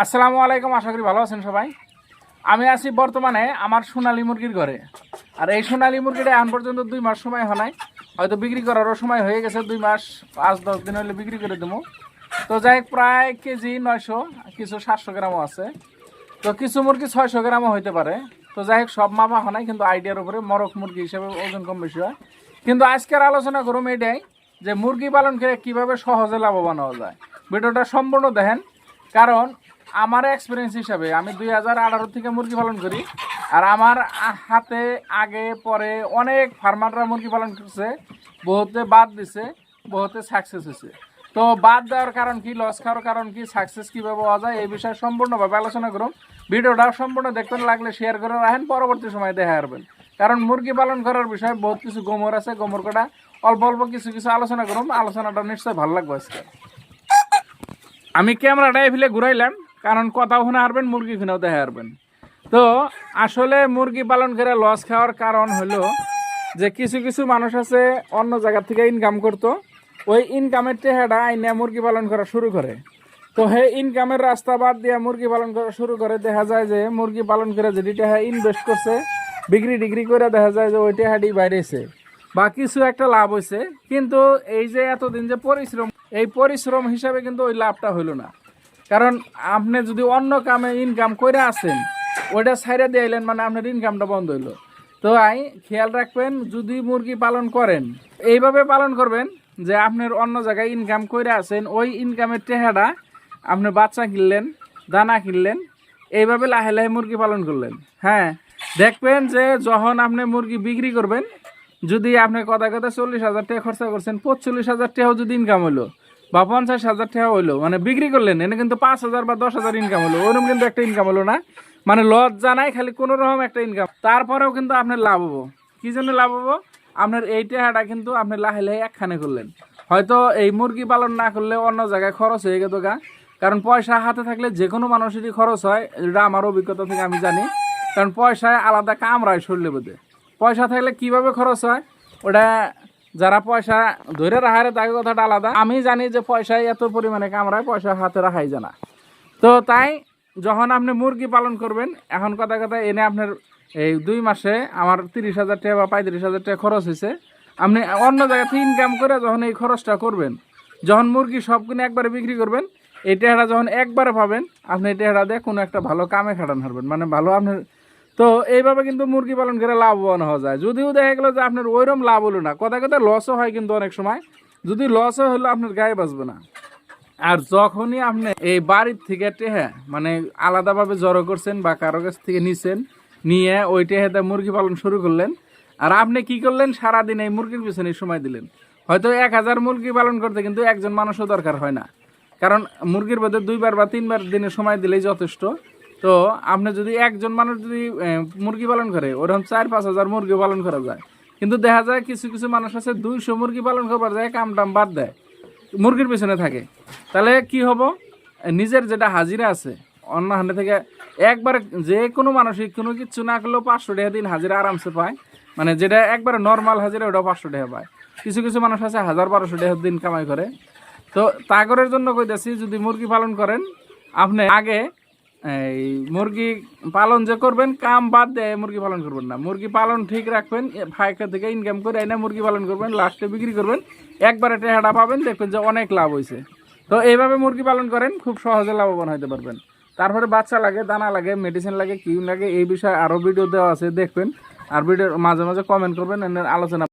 আসসালামু আলাইকুম, আশা করি ভালো আছেন সবাই। আমি আছি বর্তমানে আমার সোনালী মুরগির ঘরে। আর এই সোনালী মুরগিটা এখন পর্যন্ত দুই মাস সময় হয় নাই। হয়তো বিক্রি করারও সময় হয়ে গেছে দুই মাস, পাঁচ, দশ দিন হলে বিক্রি করে দেবো। তো যাই প্রায় কেজি নয়শো, কিছু সাতশো গ্রামও আছে। তো কিছু মুরগি ছয়শো গ্রামও হইতে পারে। তো যাই হোক, সব মাপা হয় নাই, কিন্তু আইডিয়ার উপরে মরক মুরগি হিসেবে ওজন কম বেশি হয়। কিন্তু আজকের আলোচনা করুম এটাই যে মুরগি পালন করে কীভাবে সহজে লাভবান হওয়া যায়। ভিডিওটা সম্পূর্ণ দেখেন, কারণ আমার এক্সপিরিয়েন্স হিসাবে আমি দুই হাজার আঠারো থেকে মুরগি পালন করি। আর আমার হাতে আগে, পরে অনেক ফার্মাররা মুরগি পালন করছে, বহুতে বাদ দিছে, বহুতে সাকসেস হয়েছে। তো বাদ দেওয়ার কারণ কি লস খাওয়ার কারণ কি সাকসেস কীভাবে হওয়া যায়, এই বিষয়ে সম্পূর্ণভাবে আলোচনা করুন। ভিডিওটা সম্পূর্ণ দেখতে লাগলে শেয়ার করে রাখেন, পরবর্তী সময় দেখা পারবেন কারণ মুরগি পালন করার বিষয়ে বহুত কিছু গোমর আছে, গোমর কটা অল্প অল্প কিছু কিছু আলোচনা করুন, আলোচনাটা নিশ্চয়ই ভালো লাগবে আজকে। আমি ক্যামেরাটা এফিলে ঘুরাইলাম কারণ কথাও শুনে হারবেন, মুরগি খুনেও দেখে হারবেন। তো আসলে মুরগি পালন করে লস খাওয়ার কারণ হলো যে কিছু কিছু মানুষ আছে, অন্য জায়গা থেকে ইনকাম করতো। ওই ইনকামের টেহাটা আইনে মুরগি পালন করা শুরু করে। তো সেই ইনকামের রাস্তা বাদ দিয়ে মুরগি পালন করা শুরু করে, দেখা যায় যে মুরগি পালন করে যেটি টেহা ইনভেস্ট করছে, বিক্রি ডিগ্রি করে দেখা যায় যে ওই টেহাটি বাইরেছে। বা কিছু একটা লাভ হয়েছে কিন্তু এই যে এতদিন যে পরিশ্রম, এই পরিশ্রম হিসাবে কিন্তু ওই লাভটা হইল না। কারণ আপনি যদি অন্য কামে ইনকাম করে আসেন, ওইটা ছাইড়ে দিয়েলেন মানে আপনার ইনকামটা বন্ধ হইল। তো আই, খেয়াল রাখবেন, যদি মুরগি পালন করেন, এইভাবে পালন করবেন যে আপনার অন্য জায়গায় ইনকাম করে আসেন, ওই ইনকামের টেহাটা আপনি বাচ্চা কিনলেন, দানা কিনলেন, এইভাবে লাহে লাহে মুরগি পালন করলেন। হ্যাঁ দেখবেন যে যখন আপনি মুরগি বিক্রি করবেন, যদি আপনি কথা কথা চল্লিশ হাজার টাকা খরচা করছেন পঁচল্লিশ হাজার টাকাও যদি ইনকাম হলো বা পঞ্চাশ হাজার টাকা হইল মানে বিক্রি করলেন, এনে কিন্তু পাঁচ হাজার বা দশ হাজার ইনকাম হলো। ওরকম কিন্তু একটা ইনকাম হলো না। মানে লজ্জা নাই, খালি কোনো রকম একটা ইনকাম তারপরেও কিন্তু আপনার লাভ হব। কি জন্য লাভ হব? আপনার এই টাকাটা কিন্তু আপনি লাহে লাহে একখানে করলেন। হয়তো এই মুরগি পালন না করলে অন্য জায়গায় খরচ হয়ে গেত গা। কারণ পয়সা হাতে থাকলে যে কোনো মানুষেরই খরচ হয়, এটা আমার অভিজ্ঞতা থেকে আমি জানি। কারণ পয়সায় আলাদা কামড়ায় শরীরে বোধে পয়সা থাকলে কীভাবে খরচ হয়? ওটা যারা পয়সা ধরে রাখারে তাকে কথাটা আলাদা। আমি জানি যে পয়সা এত পরিমাণে কামড়ায় পয়সা হাতে রাখাই জানা তো তাই যখন আপনি মুরগি পালন করবেন, এখন কথা কথা এনে আপনার এই দুই মাসে আমার তিরিশ হাজার টাকা বা পঁয়ত্রিশ হাজার টাকা খরচ হয়েছে। আপনি অন্য জায়গা থেকে ইনকাম করে যখন এই খরচটা করবেন, যখন মুরগি সব কিনে একবারে বিক্রি করবেন, এই টেহারা যখন একবারে পাবেন, আপনি এই টেহারা দিয়ে কোনো একটা ভালো কামে খাটান হারবেন। মানে ভালো আপনার তো এইভাবে কিন্তু মুরগি পালন করে লাভবান হওয়া যায়। যদিও দেখা গেলো যে আপনার ওইরকম লাভ হলো না। কথা কথা লসও হয় কিন্তু অনেক সময়। যদি লসও হলো, আপনার গায়ে বাঁচবে না। আর যখনই আপনি এই বাড়ির থেকে টেহা মানে আলাদাভাবে জড়ো করছেন বা কারও কাছ থেকে নিছেন, নিয়ে ওই টেহাতে মুরগি পালন শুরু করলেন, আর আপনি কি করলেন? সারাদিন এই মুরগির পিছনে সময় দিলেন। হয়তো এক হাজার মুরগি পালন করতে কিন্তু একজন মানুষও দরকার হয় না। কারণ মুরগির মধ্যে দুইবার বা তিনবার দিনে সময় দিলেই যথেষ্ট। তো আপনি যদি একজন মানুষ যদি মুরগি পালন করে, ওরকম চার পাঁচ হাজার মুরগি পালন করা যায়। কিন্তু দেখা যায় কিছু কিছু মানুষ আছে, দুইশো মুরগি পালন করবার যায় কাম টাম বাদ দেয়, মুরগির পিছনে থাকে। তাহলে কি হব? নিজের যেটা হাজিরা আছে, অন্য হান্ডে থেকে একবার যে কোনো মানুষই কোনো কিছু না করলেও পাঁচশো টাকা দিন হাজিরা আরামসে পায়। মানে যেটা একবারে নর্মাল হাজিরা ওটা পাঁচশো টাকা পায়। কিছু কিছু মানুষ আছে, হাজার বারোশো টাকা দিন কামাই করে। তো তাগরের জন্য কইতেছি, যদি মুরগি পালন করেন, আপনি আগে এই, মুরগি পালন যে করবেন, কাম বাদ দিয়ে মুরগি পালন করবেন না। মুরগি পালন ঠিক রাখবেন ফাইকা থেকে ইনকাম করে এনে মুরগি পালন করবেন, লাস্টে বিক্রি করবেন। একবারে টেহাটা পাবেন, দেখবেন যে অনেক লাভ হয়েছে তো এইভাবে মুরগি পালন করেন, খুব সহজে লাভবান হতে পারবেন। তারপরে বাচ্চা লাগে, দানা লাগে মেডিসিন লাগে কি লাগে, এই বিষয়ে আরও ভিডিও দেওয়া আছে, দেখবেন। আর ভিডিওর মাঝে মাঝে কমেন্ট করবেন আলোচনা